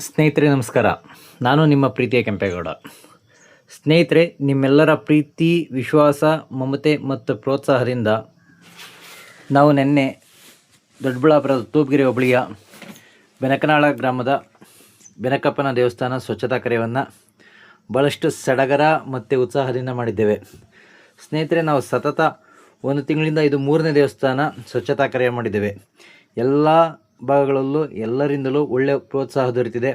ಸ್ನೇಹಿತರೆ, ನಮಸ್ಕಾರ. ನಾನು ನಿಮ್ಮ ಪ್ರೀತಿಯ ಕೆಂಪೇಗೌಡ. ಸ್ನೇಹಿತರೆ, ನಿಮ್ಮೆಲ್ಲರ ಪ್ರೀತಿ, ವಿಶ್ವಾಸ, ಮಮತೆ ಮತ್ತು ಪ್ರೋತ್ಸಾಹದಿಂದ ನಾವು ನಿನ್ನೆ ದೊಡ್ಡಬಳ್ಳಾಪುರದ ತೂಪ್ಗಿರಿ ಹೋಬಳಿಯ ಬೆನಕನಾಳ ಗ್ರಾಮದ ಬೆನಕಪ್ಪನ ದೇವಸ್ಥಾನ ಸ್ವಚ್ಛತಾ ಕಾರ್ಯವನ್ನು ಭಾಳಷ್ಟು ಸಡಗರ ಮತ್ತು ಉತ್ಸಾಹದಿಂದ ಮಾಡಿದ್ದೇವೆ. ಸ್ನೇಹಿತರೆ, ನಾವು ಸತತ ಒಂದು ತಿಂಗಳಿಂದ ಇದು ಮೂರನೇ ದೇವಸ್ಥಾನ ಸ್ವಚ್ಛತಾ ಕಾರ್ಯ ಮಾಡಿದ್ದೇವೆ. ಎಲ್ಲ ಭಾಗಗಳಲ್ಲೂ ಎಲ್ಲರಿಂದಲೂ ಒಳ್ಳೆಯ ಪ್ರೋತ್ಸಾಹ ದೊರೆತಿದೆ.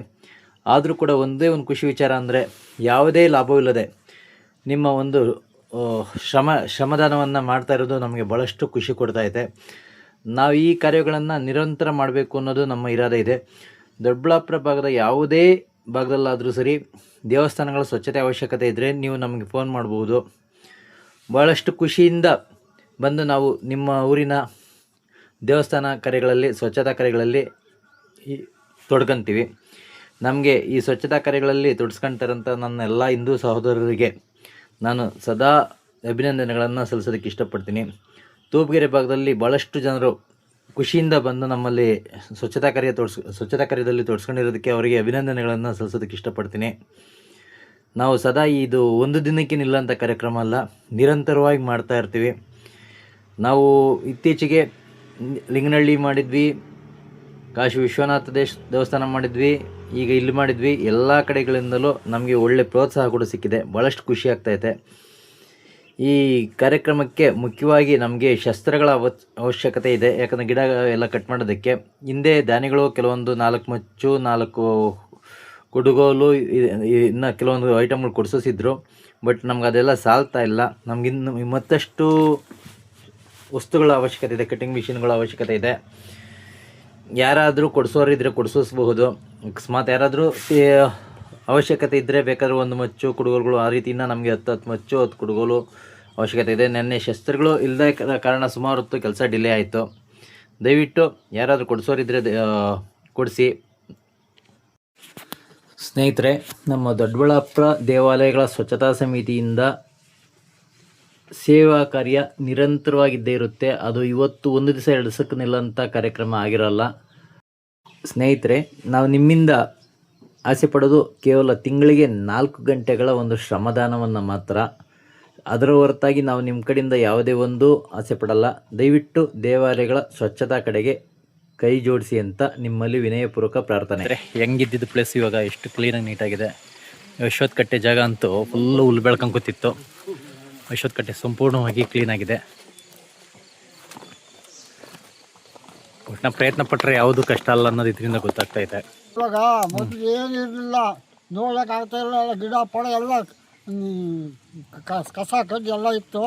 ಆದರೂ ಕೂಡ ಒಂದೇ ಒಂದು ಖುಷಿ ವಿಚಾರ ಅಂದರೆ ಯಾವುದೇ ಲಾಭವಿಲ್ಲದೆ ನಿಮ್ಮ ಒಂದು ಶ್ರಮ, ಶ್ರಮದಾನವನ್ನು ಮಾಡ್ತಾ ಇರೋದು ನಮಗೆ ಭಾಳಷ್ಟು ಖುಷಿ ಕೊಡ್ತಾ ಇದೆ. ನಾವು ಈ ಕಾರ್ಯಗಳನ್ನು ನಿರಂತರ ಮಾಡಬೇಕು ಅನ್ನೋದು ನಮ್ಮ ಇರಾದೆ ಇದೆ. ದೊಡ್ಡಬಳ್ಳಾಪುರ ಭಾಗದ ಯಾವುದೇ ಭಾಗದಲ್ಲಾದರೂ ಸರಿ ದೇವಸ್ಥಾನಗಳ ಸ್ವಚ್ಛತೆ ಅವಶ್ಯಕತೆ ಇದ್ದರೆ ನೀವು ನಮಗೆ ಫೋನ್ ಮಾಡ್ಬೋದು. ಭಾಳಷ್ಟು ಖುಷಿಯಿಂದ ಬಂದು ನಾವು ನಿಮ್ಮ ಊರಿನ ದೇವಸ್ಥಾನ ಕಾರ್ಯಗಳಲ್ಲಿ ಸ್ವಚ್ಛತಾ ಕಾರ್ಯಗಳಲ್ಲಿ ಈ ತೊಡ್ಕೊಂತೀವಿ. ನಮಗೆ ಈ ಸ್ವಚ್ಛತಾ ಕಾರ್ಯಗಳಲ್ಲಿ ತೊಡಸ್ಕೊಂತಾರಂಥ ನನ್ನ ಎಲ್ಲ ಹಿಂದೂ ಸಹೋದರರಿಗೆ ನಾನು ಸದಾ ಅಭಿನಂದನೆಗಳನ್ನು ಸಲ್ಲಿಸೋದಕ್ಕೆ ಇಷ್ಟಪಡ್ತೀನಿ. ತೂಪುಗೆರೆ ಭಾಗದಲ್ಲಿ ಭಾಳಷ್ಟು ಜನರು ಖುಷಿಯಿಂದ ಬಂದು ನಮ್ಮಲ್ಲಿ ಸ್ವಚ್ಛತಾ ಕಾರ್ಯ ತೋಡ್ಸ್, ಸ್ವಚ್ಛತಾ ಕಾರ್ಯದಲ್ಲಿ ತೊಡಸ್ಕೊಂಡಿರೋದಕ್ಕೆ ಅವರಿಗೆ ಅಭಿನಂದನೆಗಳನ್ನು ಸಲ್ಲಿಸೋದಕ್ಕೆ ಇಷ್ಟಪಡ್ತೀನಿ. ನಾವು ಸದಾ ಇದು ಒಂದು ದಿನಕ್ಕೆ ನಿಲ್ಲಂಥ ಕಾರ್ಯಕ್ರಮ ಅಲ್ಲ, ನಿರಂತರವಾಗಿ ಮಾಡ್ತಾ ಇರ್ತೀವಿ. ನಾವು ಇತ್ತೀಚೆಗೆ ಲಿಂಗನಹಳ್ಳಿ ಮಾಡಿದ್ವಿ, ಕಾಶಿ ವಿಶ್ವನಾಥ ದೇಶ, ದೇವಸ್ಥಾನ ಮಾಡಿದ್ವಿ, ಈಗ ಇಲ್ಲಿ ಮಾಡಿದ್ವಿ. ಎಲ್ಲ ಕಡೆಗಳಿಂದಲೂ ನಮಗೆ ಒಳ್ಳೆ ಪ್ರೋತ್ಸಾಹ ಕೂಡ ಸಿಕ್ಕಿದೆ. ಭಾಳಷ್ಟು ಖುಷಿ ಆಗ್ತೈತೆ ಈ ಕಾರ್ಯಕ್ರಮಕ್ಕೆ ಮುಖ್ಯವಾಗಿ ನಮಗೆ ಶಸ್ತ್ರಗಳ ಅವ ಅವಶ್ಯಕತೆ ಇದೆ. ಯಾಕಂದರೆ ಗಿಡ ಎಲ್ಲ ಕಟ್ ಮಾಡೋದಕ್ಕೆ ಹಿಂದೆ ದಾನಿಗಳು ಕೆಲವೊಂದು ನಾಲ್ಕು ಮಚ್ಚು, ನಾಲ್ಕು ಕುಡುಗೋಲು ಇನ್ನು ಕೆಲವೊಂದು ಐಟಮ್ಗಳು ಕೊಡಿಸಿದ್ರು ಬಟ್ ನಮ್ಗೆ ಅದೆಲ್ಲ ಸಾಲ್ತಾ ಇಲ್ಲ. ನಮಗಿನ್ನು ಮತ್ತಷ್ಟು ವಸ್ತುಗಳ ಅವಶ್ಯಕತೆ ಇದೆ ಕಟಿಂಗ್ ಮಿಷಿನ್ಗಳ ಅವಶ್ಯಕತೆ ಇದೆ. ಯಾರಾದರೂ ಕೊಡಿಸೋರಿದ್ರೆ ಕೊಡಿಸಬಹುದು ಅಕಸ್ಮಾತ್ ಯಾರಾದರೂ ಅವಶ್ಯಕತೆ ಇದ್ದರೆ ಬೇಕಾದ್ರೆ ಒಂದು ಮಚ್ಚು, ಕುಡುಗೋಲುಗಳು ಆ ರೀತಿಯಿಂದ ನಮಗೆ ಹತ್ತು ಹತ್ತು ಮಚ್ಚು, ಹತ್ತು ಕುಡುಗೋಲು ಅವಶ್ಯಕತೆ ಇದೆ. ನೆನ್ನೆ ಶಸ್ತ್ರಗಳು ಇಲ್ಲದೆ ಕಾರಣ ಸುಮಾರು ಹೊತ್ತು ಕೆಲಸ ಡಿಲೇ ಆಯಿತು. ದಯವಿಟ್ಟು ಯಾರಾದರೂ ಕೊಡಿಸೋರಿದ್ರೆ ಕೊಡಿಸಿ. ಸ್ನೇಹಿತರೆ, ನಮ್ಮ ದೊಡ್ಡಬಳ್ಳಾಪುರ ದೇವಾಲಯಗಳ ಸ್ವಚ್ಛತಾ ಸಮಿತಿಯಿಂದ ಸೇವಾ ಕಾರ್ಯ ನಿರಂತರವಾಗಿದ್ದೇ ಇರುತ್ತೆ. ಅದು ಇವತ್ತು ಒಂದು ದಿವಸ, ಎರಡು ದಿವಸಕ್ಕೆ ನಿಲ್ಲಂಥ ಕಾರ್ಯಕ್ರಮ ಆಗಿರಲ್ಲ. ಸ್ನೇಹಿತರೆ, ನಾವು ನಿಮ್ಮಿಂದ ಆಸೆ ಪಡೋದು ಕೇವಲ ತಿಂಗಳಿಗೆ ನಾಲ್ಕು ಗಂಟೆಗಳ ಒಂದು ಶ್ರಮದಾನವನ್ನು ಮಾತ್ರ. ಅದರ ಹೊರತಾಗಿ ನಾವು ನಿಮ್ಮ ಕಡೆಯಿಂದ ಯಾವುದೇ ಒಂದು ಆಸೆ ಪಡಲ್ಲ. ದಯವಿಟ್ಟು ದೇವಾಲಯಗಳ ಸ್ವಚ್ಛತಾ ಕಡೆಗೆ ಕೈ ಜೋಡಿಸಿ ಅಂತ ನಿಮ್ಮಲ್ಲಿ ವಿನಯಪೂರ್ವಕ ಪ್ರಾರ್ಥನೆ. ಹೆಂಗಿದ್ದಿದ್ದು ಪ್ಲೇಸ್ ಇವಾಗ ಎಷ್ಟು ಕ್ಲೀನಾಗಿ ನೀಟಾಗಿದೆ ಯಶ್ವತ್ ಕಟ್ಟೆ ಜಾಗ ಅಂತೂ ಫುಲ್ಲು ಹುಲ್ ಬೆಳ್ಕೊಂಡು ಕೂತಿತ್ತು. ಯಶೋತ್ ಕಟ್ಟೆ ಸಂಪೂರ್ಣವಾಗಿ ಕ್ಲೀನಾಗಿದೆ ಒಟ್ಟಿನ ಪ್ರಯತ್ನ ಪಟ್ಟರೆ ಯಾವುದು ಕಷ್ಟ ಅಲ್ಲ ಅನ್ನೋದು ಇದರಿಂದ ಗೊತ್ತಾಗ್ತಾ ಇದೆ. ಇವಾಗ ಮೊದಲು ಏನು ಇರಲಿಲ್ಲ ನೋಡಕ್ ಆಗ್ತಾ ಇಲ್ಲ ಗಿಡ ಪಡ ಎಲ್ಲ ಹ್ಮ್, ಕಸ ಕಡ್ಡಿ ಎಲ್ಲ ಇತ್ತು.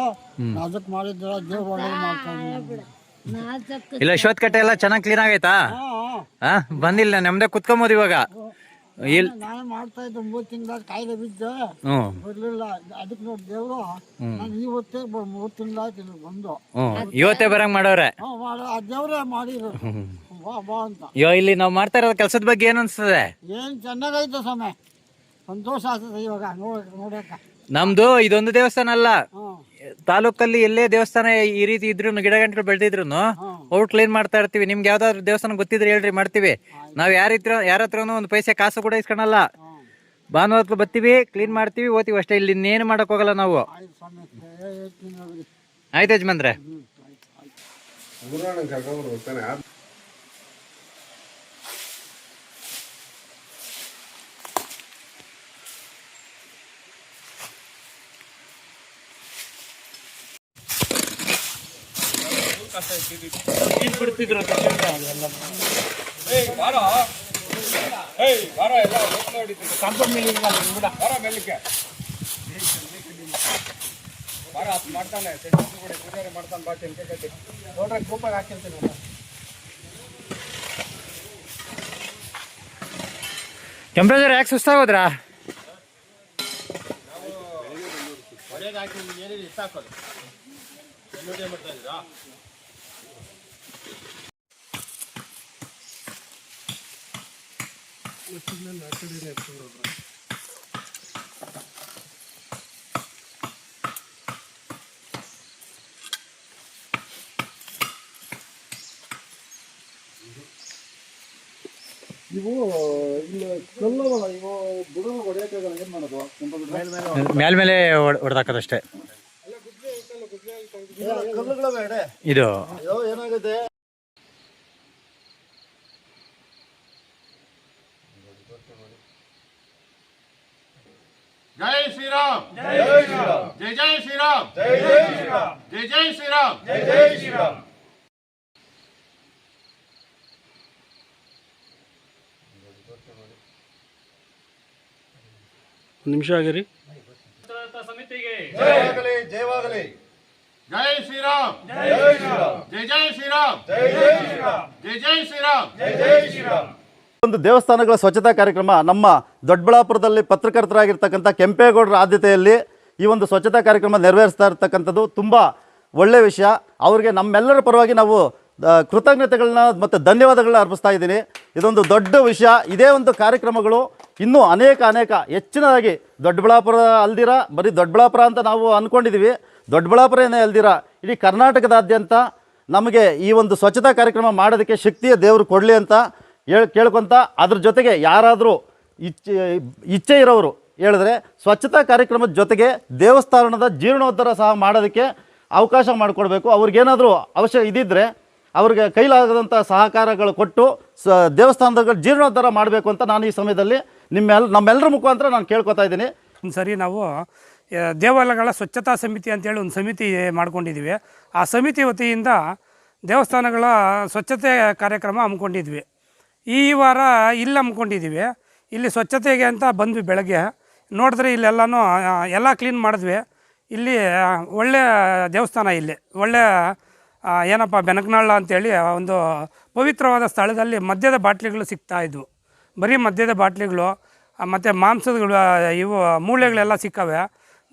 ಅದಕ್ಕೆ ಮಾಡಿದ್ರೆ ದೇವ್ರ ಒಳ್ಳೇದು ಮಾಡ್ತಾರೆ ಇಲ್ಲ ಅಶ್ವತ್ ಕಟ್ಟೆ ಎಲ್ಲ ಚೆನ್ನಾಗಿ ಕ್ಲೀನ್ ಆಗೈತಾ? ಹಾ ಬಂದಿಲ್ಲ ನಮ್ದೇ ಕುತ್ಕೊಂಬೋದು ಇವಾಗ. ಇಲ್ ನಾನು ಮಾಡ್ತಾ ಇದ್ದೆ ಮೂರು ತಿಂಗಳ ಕಾಯಿಲೆ ಬಿದ್ದೆ. ಹ್ಞೂ. ಬರ್ಲಿಲ್ಲ. ಅದಕ್ಕೆ ನೋಡಿ ದೇವರು ನಾನು ಇವತ್ತೇ ಮೂರು ತಿಂಗಳಾಯ್ತು ಇಲ್ಲಿ ಬಂದು. ಇವತ್ತೇ ಬರಂಗ್ ಮಾಡವ್ರೆ ಆ ದೇವರೇ ಮಾಡಿರು ಬಾ ಬಾ ಅಂತ. ಯೋ ಇಲ್ಲಿ ನಾವು ಮಾಡ್ತಾ ಇರೋ ಕೆಲಸದ ಬಗ್ಗೆ ಏನು ಅನ್ಸ್ತದೆ? ಏನು ಚೆನ್ನಾಗೈತೆ ಸಮಯ ಸಂತೋಷ ಆಗ್ತದೆ ಇವಾಗ ನೋಡಕ್ ನೋಡಕ್ಕ. ನಮ್ದು ಇದೊಂದು ದೇವಸ್ಥಾನ ಅಲ್ಲ. ತಾಲೂಕಲ್ಲಿ ಎಲ್ಲೇ ದೇವಸ್ಥಾನ ಈ ರೀತಿ ಇದ್ರು ಗಿಡ ಗಂಟೆಗಳು ಬೆಳೆದಿದ್ರು ಅವ್ರು ಕ್ಲೀನ್ ಮಾಡ್ತಾ ಇರ್ತೀವಿ. ನಿಮ್ಗೆ ಯಾವ್ದಾದ್ರು ದೇವಸ್ಥಾನ ಗೊತ್ತಿದ್ರೆ ಹೇಳ್ರಿ, ಮಾಡ್ತೀವಿ. ನಾವ್ ಯಾರ ಹತ್ರ ಯಾರ ಹತ್ರನೂ ಒಂದು ಪೈಸೆ ಕಾಸು ಕೂಡ ಇಸ್ಕೊಳಲ್ಲ ಭಾನುವಾರ ಬರ್ತೀವಿ ಕ್ಲೀನ್ ಮಾಡ್ತೀವಿ, ಓದ್ತೀವಿ ಅಷ್ಟೇ. ಇಲ್ಲಿ ಇನ್ನೇನು ಮಾಡಕ್ ಹೋಗಲ್ಲ ನಾವು. ಆಯ್ತು ಬಿಡ್ತಿದ್ರು ಏಯ್ ಎಲ್ಲ ಅದು ಮಾಡ್ತಾನೆ ಮಾಡ್ತಾನೆ ನೋಡ್ರೆ ಹಾಕಿರ್ತೀನಿ ಟೆಂಪ್ರೇಚರ್ ಯಾಕೆ ಸುಸ್ತಾಗೋದ್ರಾ ಒಳ್ಳೇದಾಗಿ ನಿಮ್ಗೆ ಏನೇನು ಇಷ್ಟ ಹಾಕೋದು ಮಾಡ್ತಾ ಇದ್ದೀರಾ? ಆ ಕಡೆನೇ ಇವು ಇಲ್ಲಿ ಏನು ಮಾಡೋದು? ಮೇಲ್ ಮೇಲೆ ಹೊಡೆದಾಕದಷ್ಟೇ. ಕಲ್ಲುಗಳು ಬೇಡೆ ಇದು. ಏನಾಗುತ್ತೆ జై శ్రీరామ్ జై శ్రీరామ్ జై జై శ్రీరామ్ జై జై శ్రీరామ్ జై జై శ్రీరామ్ జై జై శ్రీరామ్ ನಿಮಿಷ ಆಗಿರಿ జయవాగలి జయవాగలి జై శ్రీరామ్ జై శ్రీరామ్ జై జై శ్రీరామ్ జై జై శ్రీరామ్ జై జై శ్రీరామ్ జై జై శ్రీరామ్ ಒಂದು ದೇವಸ್ಥಾನಗಳ ಸ್ವಚ್ಛತಾ ಕಾರ್ಯಕ್ರಮ ನಮ್ಮ ದೊಡ್ಡಬಳ್ಳಾಪುರದಲ್ಲಿ ಪತ್ರಕರ್ತರಾಗಿರ್ತಕ್ಕಂಥ ಕೆಂಪೇಗೌಡರ ಆದ್ಯತೆಯಲ್ಲಿ ಈ ಒಂದು ಸ್ವಚ್ಛತಾ ಕಾರ್ಯಕ್ರಮ ನೆರವೇರಿಸ್ತಾ ಇರ್ತಕ್ಕಂಥದ್ದು ತುಂಬ ಒಳ್ಳೆಯ ವಿಷಯ. ಅವರಿಗೆ ನಮ್ಮೆಲ್ಲರ ಪರವಾಗಿ ನಾವು ಕೃತಜ್ಞತೆಗಳನ್ನ ಮತ್ತು ಧನ್ಯವಾದಗಳನ್ನ ಅರ್ಪಿಸ್ತಾ ಇದ್ದೀನಿ. ಇದೊಂದು ದೊಡ್ಡ ವಿಷಯ. ಇದೇ ಒಂದು ಕಾರ್ಯಕ್ರಮಗಳು ಇನ್ನೂ ಅನೇಕ ಅನೇಕ ಹೆಚ್ಚಿನದಾಗಿ ದೊಡ್ಡಬಳ್ಳಾಪುರ ಅಲ್ದಿರ, ಬರೀ ದೊಡ್ಡಬಳ್ಳಾಪುರ ಅಂತ ನಾವು ಅಂದ್ಕೊಂಡಿದ್ದೀವಿ ದೊಡ್ಡಬಳ್ಳಾಪುರ ಏನೇ ಅಲ್ದಿರ, ಇಡೀ ಕರ್ನಾಟಕದಾದ್ಯಂತ ನಮಗೆ ಈ ಒಂದು ಸ್ವಚ್ಛತಾ ಕಾರ್ಯಕ್ರಮ ಮಾಡೋದಕ್ಕೆ ಶಕ್ತಿಯ ದೇವರು ಕೊಡಲಿ ಅಂತ ಹೇಳ್ ಕೇಳ್ಕೊತ ಅದ್ರ ಜೊತೆಗೆ ಯಾರಾದರೂ ಇಚ್ಛೆ ಇಚ್ಛೆ ಇರೋರು ಹೇಳಿದ್ರೆ ಸ್ವಚ್ಛತಾ ಕಾರ್ಯಕ್ರಮದ ಜೊತೆಗೆ ದೇವಸ್ಥಾನದ ಜೀರ್ಣೋದ್ಧಾರ ಸಹ ಮಾಡೋದಕ್ಕೆ ಅವಕಾಶ ಮಾಡಿಕೊಡ್ಬೇಕು. ಅವ್ರಿಗೇನಾದರೂ ಅವಶ್ಯ ಇದ್ದಿದ್ದರೆ ಅವ್ರಿಗೆ ಕೈಲಾಗದಂಥ ಸಹಕಾರಗಳು ಕೊಟ್ಟು ಸ ದೇವಸ್ಥಾನದ ಜೀರ್ಣೋದ್ಧಾರ ಮಾಡಬೇಕು ಅಂತ ನಾನು ಈ ಸಮಯದಲ್ಲಿ ನಿಮ್ಮೆಲ್ಲ ನಮ್ಮೆಲ್ಲರ ಮುಖಾಂತರ ನಾನು ಕೇಳ್ಕೊತಾ ಇದ್ದೀನಿ. ಒಂದು ಸರಿ ನಾವು ದೇವಾಲಯಗಳ ಸ್ವಚ್ಛತಾ ಸಮಿತಿ ಅಂತೇಳಿ ಒಂದು ಸಮಿತಿ ಮಾಡ್ಕೊಂಡಿದ್ದೀವಿ. ಆ ಸಮಿತಿ ವತಿಯಿಂದ ದೇವಸ್ಥಾನಗಳ ಸ್ವಚ್ಛತೆ ಕಾರ್ಯಕ್ರಮ ಹಮ್ಮಿಕೊಂಡಿದ್ವಿ. ಈ ವಾರ ಇಲ್ಲಿ ಹಮ್ಮಿಕೊಂಡಿದ್ದೀವಿ. ಇಲ್ಲಿ ಸ್ವಚ್ಛತೆಗೆ ಅಂತ ಬಂದ್ವಿ ಬೆಳಗ್ಗೆ. ನೋಡಿದ್ರೆ ಇಲ್ಲೆಲ್ಲನೂ ಎಲ್ಲ ಕ್ಲೀನ್ ಮಾಡಿದ್ವಿ. ಇಲ್ಲಿ ಒಳ್ಳೆಯ ದೇವಸ್ಥಾನ ಇಲ್ಲಿ. ಒಳ್ಳೆಯ ಏನಪ್ಪ ಬೆನಕನಾಳ ಅಂತೇಳಿ ಒಂದು ಪವಿತ್ರವಾದ ಸ್ಥಳದಲ್ಲಿ ಮದ್ಯದ ಬಾಟ್ಲಿಗಳು ಸಿಗ್ತಾಯಿದ್ವು ಬರೀ ಮದ್ಯದ ಬಾಟ್ಲಿಗಳು ಮತ್ತು ಮಾಂಸದಗಳು ಇವು ಮೂಳೆಗಳೆಲ್ಲ ಸಿಕ್ಕವೆ.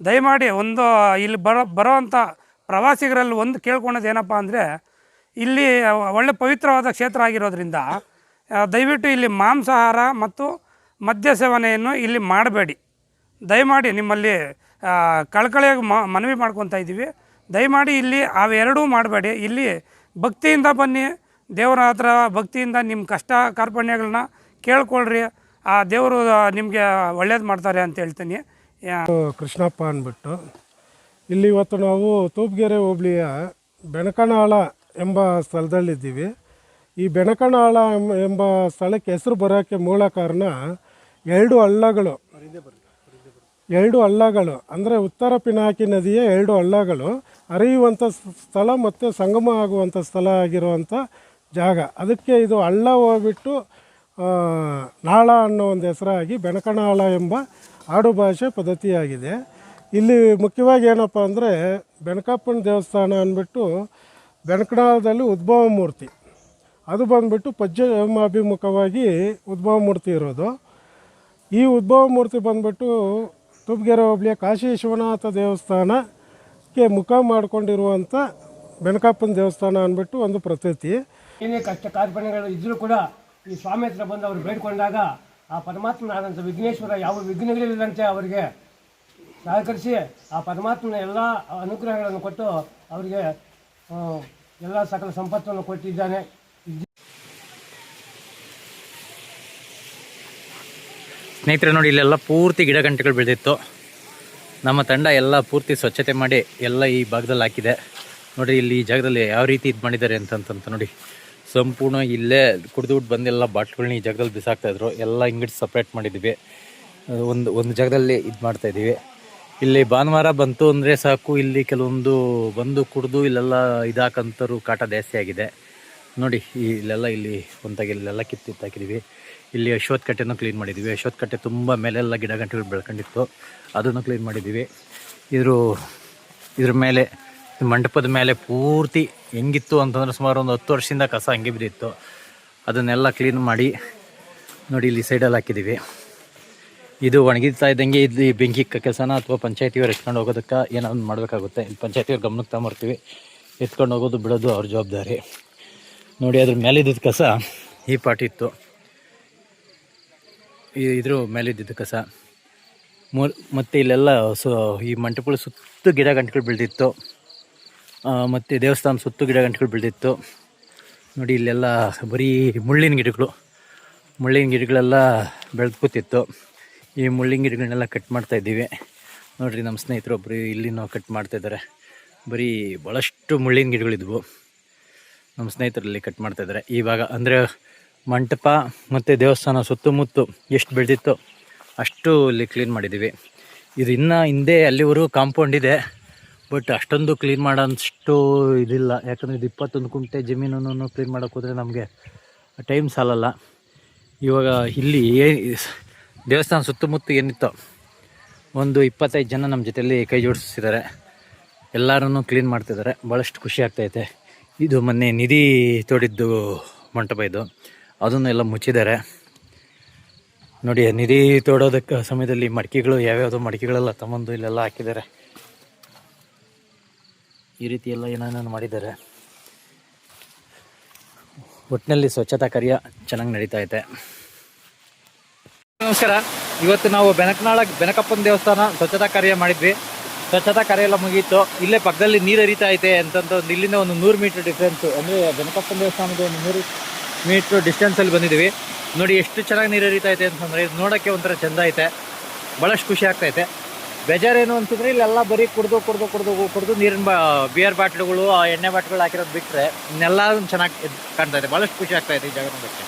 ದಯಮಾಡಿ ಒಂದು, ಇಲ್ಲಿ ಬರೋ, ಬರೋವಂಥ ಪ್ರವಾಸಿಗರಲ್ಲಿ ಒಂದು ಕೇಳ್ಕೊಳೋದು ಏನಪ್ಪ ಅಂದರೆ, ಇಲ್ಲಿ ಒಳ್ಳೆ ಪವಿತ್ರವಾದ ಕ್ಷೇತ್ರ ಆಗಿರೋದ್ರಿಂದ ದಯವಿಟ್ಟು ಇಲ್ಲಿ ಮಾಂಸಾಹಾರ ಮತ್ತು ಮದ್ಯ ಸೇವನೆಯನ್ನು ಇಲ್ಲಿ ಮಾಡಬೇಡಿ. ದಯಮಾಡಿ ನಿಮ್ಮಲ್ಲಿ ಕಳಕಳಿಯಾಗಿ ಮನವಿ ಮಾಡ್ಕೊತಾ ಇದ್ದೀವಿ. ದಯಮಾಡಿ ಇಲ್ಲಿ ಅವೆರಡೂ ಮಾಡಬೇಡಿ. ಇಲ್ಲಿ ಭಕ್ತಿಯಿಂದ ಬನ್ನಿ. ದೇವರ ಹತ್ರ ಭಕ್ತಿಯಿಂದ ನಿಮ್ಮ ಕಷ್ಟ ಕಾರ್ಪಣ್ಯಗಳನ್ನ ಕೇಳ್ಕೊಳ್ರಿ. ಆ, ದೇವರು ನಿಮಗೆ ಒಳ್ಳೇದು ಮಾಡ್ತಾರೆ ಅಂತ ಹೇಳ್ತೀನಿ. ಕೃಷ್ಣಪ್ಪ ಅಂದ್ಬಿಟ್ಟು, ಇಲ್ಲಿ ಇವತ್ತು ನಾವು ತೂಪ್ಗೆರೆ ಹೋಬಳಿಯ ಬೆನಕನಾಳ ಎಂಬ ಸ್ಥಳದಲ್ಲಿದ್ದೀವಿ. ಈ ಬೆನಕನಾಳ ಎಂಬ- ಸ್ಥಳಕ್ಕೆ ಹೆಸರು ಬರೋಕ್ಕೆ ಮೂಲ ಕಾರಣ ಎರಡು ಹಳ್ಳಗಳು. ಎರಡು ಹಳ್ಳಗಳು. ಅಂದರೆ ಉತ್ತರ ಪಿನಾಕಿ ನದಿಯ ಎರಡು ಹಳ್ಳಗಳು. ಹರಿಯುವಂಥ ಸ್ಥಳ ಮತ್ತು ಸಂಗಮ ಆಗುವಂಥ ಸ್ಥಳ ಆಗಿರುವಂಥ ಜಾಗ. ಅದಕ್ಕೆ ಇದು ಹಳ್ಳ ಹೋಗ್ಬಿಟ್ಟು ನಾಳ ಅನ್ನೋ ಒಂದು ಹೆಸರಾಗಿ ಬೆನಕನಾಳ ಎಂಬ ಆಡುಭಾಷೆ ಪದ್ಧತಿಯಾಗಿದೆ. ಇಲ್ಲಿ ಮುಖ್ಯವಾಗಿ ಏನಪ್ಪ ಅಂದರೆ ಬೆನಕಪ್ಪನ ದೇವಸ್ಥಾನ ಅಂದ್ಬಿಟ್ಟು ಬೆನಕನಾಳದಲ್ಲಿ ಉದ್ಭವ ಮೂರ್ತಿ. ಅದು ಬಂದ್ಬಿಟ್ಟು ಪಶ್ಚಿಮಾಭಿಮುಖವಾಗಿ ಉದ್ಭವ ಮೂರ್ತಿ ಇರೋದು. ಈ ಉದ್ಭವ ಮೂರ್ತಿ ಬಂದ್ಬಿಟ್ಟು ತುಬ್ಗೆರೆ ಹೋಬಳಿಯ ಕಾಶಿ ವಿಶ್ವನಾಥ ದೇವಸ್ಥಾನಕ್ಕೆ ಮುಖ ಮಾಡಿಕೊಂಡಿರುವಂಥ ಬೆನಕಪ್ಪನ ದೇವಸ್ಥಾನ ಅಂದ್ಬಿಟ್ಟು ಒಂದು ಪ್ರತೀತಿ. ಏನೇ ಕಷ್ಟ ಕಾರ್ಪಣ್ಯಗಳು ಇದ್ದರೂ ಕೂಡ ಈ ಸ್ವಾಮಿ ಹತ್ರ ಬಂದು ಅವರು ಬೇಡ್ಕೊಂಡಾಗ ಆ ಪರಮಾತ್ಮನಾದಂಥ ವಿಘ್ನೇಶ್ವರ ಯಾವ ವಿಘ್ನಗಳಿಲ್ಲದಂತೆ ಅವರಿಗೆ ಸಹಕರಿಸಿ ಆ ಪರಮಾತ್ಮನ ಎಲ್ಲ ಅನುಗ್ರಹಗಳನ್ನು ಕೊಟ್ಟು ಅವರಿಗೆ ಎಲ್ಲ ಸಕಲ ಸಂಪತ್ತನ್ನು ಕೊಟ್ಟಿದ್ದಾನೆ. ಸ್ನೇಹಿತರೆ ನೋಡಿ, ಇಲ್ಲೆಲ್ಲ ಪೂರ್ತಿ ಗಿಡ ಗಂಟೆಗಳು ಬೆಳೆದಿತ್ತು. ನಮ್ಮ ತಂಡ ಎಲ್ಲ ಪೂರ್ತಿ ಸ್ವಚ್ಛತೆ ಮಾಡಿ ಎಲ್ಲ ಈ ಭಾಗದಲ್ಲಿ ಹಾಕಿದೆ. ನೋಡಿ ಇಲ್ಲಿ ಈ ಜಾಗದಲ್ಲಿ ಯಾವ ರೀತಿ ಇದು ಮಾಡಿದ್ದಾರೆ ಅಂತಂತ ನೋಡಿ. ಸಂಪೂರ್ಣ ಇಲ್ಲೇ ಕುಡಿದುಬಿಟ್ಟು ಬಂದೆಲ್ಲ ಬಾಟ್ಲುಗಳನ್ನ ಈ ಜಾಗದಲ್ಲಿ ಬಿಸಾಕ್ತಾ ಇದ್ರು. ಎಲ್ಲ ಹಿಂಗಿಟ್ಟು ಸಪ್ರೇಟ್ ಮಾಡಿದ್ವಿ. ಒಂದು ಒಂದು ಜಾಗದಲ್ಲಿ ಇದು ಮಾಡ್ತಾಯಿದ್ದೀವಿ ಇಲ್ಲಿ ಭಾನುವಾರ ಬಂತು ಅಂದರೆ ಸಾಕು, ಇಲ್ಲಿ ಕೆಲವೊಂದು ಬಂದು ಕುಡಿದು ಇಲ್ಲೆಲ್ಲ ಇದಾಕಂತರು ಕಾಟ ಜಾಸ್ತಿ ಆಗಿದೆ. ನೋಡಿ ಇಲ್ಲೆಲ್ಲ ಇಲ್ಲಿ ಒಂದಾಗಿ ಇಲ್ಲೆಲ್ಲ ಕಿತ್ತಿತ್ತು ಹಾಕಿದ್ದೀವಿ. ಇಲ್ಲಿ ಅಶ್ವತ್ಥ ಕಟ್ಟೆನೂ ಕ್ಲೀನ್ ಮಾಡಿದ್ದೀವಿ. ಅಶ್ವತ್ಥ ಕಟ್ಟೆ ತುಂಬ ಮೇಲೆಲ್ಲ ಗಿಡ ಗಂಟೆಗಳು ಬೆಳ್ಕೊಂಡಿತ್ತು. ಅದನ್ನು ಕ್ಲೀನ್ ಮಾಡಿದ್ದೀವಿ. ಇದ್ರ ಇದ್ರ ಮೇಲೆ, ಮಂಟಪದ ಮೇಲೆ ಪೂರ್ತಿ ಹೆಂಗಿತ್ತು ಅಂತಂದ್ರೆ ಸುಮಾರು ಒಂದು ಹತ್ತು ವರ್ಷದಿಂದ ಕಸ ಹಂಗೆ ಬಿದ್ದಿತ್ತು. ಅದನ್ನೆಲ್ಲ ಕ್ಲೀನ್ ಮಾಡಿ ನೋಡಿ ಇಲ್ಲಿ ಸೈಡಲ್ಲಿ ಹಾಕಿದ್ದೀವಿ. ಇದು ಒಣಗಿತಾ ಇದ್ದಂಗೆ ಇಲ್ಲಿ ಬೆಂಕಿ ಕೆಲಸನ ಅಥವಾ ಪಂಚಾಯತಿಯವ್ರು ಎತ್ಕೊಂಡು ಹೋಗೋದಕ್ಕೆ ಏನೋ ಒಂದು ಮಾಡಬೇಕಾಗುತ್ತೆ. ಇಲ್ಲಿ ಪಂಚಾಯತಿಯವ್ರ ಗಮನಕ್ಕೆ ತಗೊಂಬರ್ತೀವಿ. ಎತ್ಕೊಂಡು ಹೋಗೋದು, ಬಿಡೋದು ಅವ್ರ ಜವಾಬ್ದಾರಿ. ನೋಡಿ ಅದ್ರ ಮೇಲಿದ್ದ ಕಸ ಈ ಪಾಟಿತ್ತು ಇದ್ರ ಮೇಲಿದ್ದಿದ್ದು ಕಸ. ಮೂರ್ ಮತ್ತು ಇಲ್ಲೆಲ್ಲ ಸೊ, ಈ ಮಂಟಪಗಳು ಸುತ್ತು ಗಿಡ ಗಂಟೆಗಳು ಬೆಳೆದಿತ್ತು. ಮತ್ತು ದೇವಸ್ಥಾನ ಸುತ್ತು ಗಿಡ ಗಂಟೆಗಳು ಬೆಳೆದಿತ್ತು. ನೋಡಿ ಇಲ್ಲೆಲ್ಲ ಬರೀ ಮುಳ್ಳಿನ ಗಿಡಗಳು. ಮುಳ್ಳಿನ ಗಿಡಗಳೆಲ್ಲ ಬೆಳೆದು ಕೂತಿತ್ತು. ಈ ಮುಳ್ಳಿನ ಗಿಡಗಳನ್ನೆಲ್ಲ ಕಟ್ ಮಾಡ್ತಾ ಇದ್ದೀವಿ. ನೋಡಿರಿ ನಮ್ಮ ಸ್ನೇಹಿತರು ಒಬ್ಬರು ಇಲ್ಲಿ ನಾವು ಕಟ್ ಮಾಡ್ತಾ ಇದ್ದಾರೆ. ಬರೀ ಭಾಳಷ್ಟು ಮುಳ್ಳಿನ ಗಿಡಗಳಿದ್ವು. ನಮ್ಮ ಸ್ನೇಹಿತರಲ್ಲಿ ಕಟ್ ಮಾಡ್ತಾ ಇದ್ದಾರೆ. ಇವಾಗ ಅಂದರೆ ಮಂಟಪ ಮತ್ತು ದೇವಸ್ಥಾನ ಸುತ್ತಮುತ್ತ ಎಷ್ಟು ಬೆಳೆದಿತ್ತು ಅಷ್ಟು ಇಲ್ಲಿ ಕ್ಲೀನ್ ಮಾಡಿದ್ದೀವಿ. ಇದು ಇನ್ನು ಹಿಂದೆ ಅಲ್ಲಿವರೆಗೂ ಕಾಂಪೌಂಡ್ ಇದೆ ಬಟ್ ಅಷ್ಟೊಂದು ಕ್ಲೀನ್ ಮಾಡೋಷ್ಟು ಇದಿಲ್ಲ. ಯಾಕಂದರೆ ಇದು ಇಪ್ಪತ್ತೊಂದು ಕುಂಟೆ ಜಮೀನನ್ನು ಕ್ಲೀನ್ ಮಾಡೋಕೆ ಹೋದರೆ ನಮಗೆ ಟೈಮ್ ಸಾಲಲ್ಲ. ಇವಾಗ ಇಲ್ಲಿ ಏ, ದೇವಸ್ಥಾನ ಸುತ್ತಮುತ್ತ ಏನಿತ್ತು ಒಂದು ಇಪ್ಪತ್ತೈದು ಜನ ನಮ್ಮ ಜೊತೆಯಲ್ಲಿ ಕೈ ಜೋಡಿಸಿದ್ದಾರೆ ಎಲ್ಲರೂ ಕ್ಲೀನ್ ಮಾಡ್ತಿದ್ದಾರೆ. ಭಾಳಷ್ಟು ಖುಷಿ ಆಗ್ತೈತೆ ಇದು ಮೊನ್ನೆ ನಿಧಿ ತೋಡಿದ್ದು ಮಂಟಪ ಇದು. ಅದನ್ನು ಎಲ್ಲ ಮುಚ್ಚಿದ್ದಾರೆ. ನೋಡಿ, ನಿಧಿ ತೋಡೋದಕ್ಕೆ ಸಮಯದಲ್ಲಿ ಮಡಿಕೆಗಳು ಯಾವ್ಯಾವುದೋ ಮಡಿಕೆಗಳೆಲ್ಲ ತಮ್ಮಂದು ಇಲ್ಲೆಲ್ಲ ಹಾಕಿದ್ದಾರೆ. ಈ ರೀತಿ ಎಲ್ಲ ಏನೇನೋ ಮಾಡಿದ್ದಾರೆ. ಒಟ್ಟಿನಲ್ಲಿ ಸ್ವಚ್ಛತಾ ಕಾರ್ಯ ಚೆನ್ನಾಗಿ ನಡೀತಾ ಐತೆ ನಮಸ್ಕಾರ. ಇವತ್ತು ನಾವು ಬೆನಕನಾಳ, ಬೆನಕಪ್ಪನ ದೇವಸ್ಥಾನ ಸ್ವಚ್ಛತಾ ಕಾರ್ಯ ಮಾಡಿದ್ವಿ. ಸ್ವಚ್ಛತಾ ಕಾರ್ಯ ಎಲ್ಲ ಮುಗಿಯಿತು ಇಲ್ಲೇ ಪಕ್ಕದಲ್ಲಿ ನೀರು ಹರಿತಾ ಐತೆ ಅಂತಂದು, ಇಲ್ಲಿಂದ ಒಂದು ನೂರು ಮೀಟರ್ ಡಿಫ್ರೆನ್ಸು ಅಂದರೆ ಬೆನಕಪ್ಪನ ದೇವಸ್ಥಾನದ ಒಂದು ನೂರು ಮೀಟ್ರ್ ಡಿಸ್ಟೆನ್ಸಲ್ಲಿ ಬಂದಿದ್ದೀವಿ. ನೋಡಿ ಎಷ್ಟು ಚೆನ್ನಾಗಿ ನೀರು ಹರಿತಾ ಇದೆ ಅಂತಂದರೆ ಇದು ನೋಡೋಕ್ಕೆ ಒಂಥರ ಚೆಂದ ಐತೆ. ಭಾಳಷ್ಟು ಖುಷಿ ಆಗ್ತೈತೆ ಬೇಜಾರೇನು ಅಂತಂದರೆ ಇಲ್ಲೆಲ್ಲ ಬರೀ ಕುಡ್ದು ಕುಡ್ದು ಕುಡ್ದು ಕುಡ್ದು ನೀರಿನ ಬಾ, ಬಿಯರ್ ಬಾಟ್ಲುಗಳು, ಆ ಎಣ್ಣೆ ಬಾಟ್ಲುಗಳು ಹಾಕಿರೋದು ಬಿಟ್ಟರೆ ಇನ್ನೆಲ್ಲ ಚೆನ್ನಾಗಿ ಕಾಣ್ತಾ ಇದೆ. ಭಾಳಷ್ಟು ಖುಷಿ ಆಗ್ತಾ ಇದೆ ಈ ಜಾಗ ನೋಡೋಕ್ಕೆ.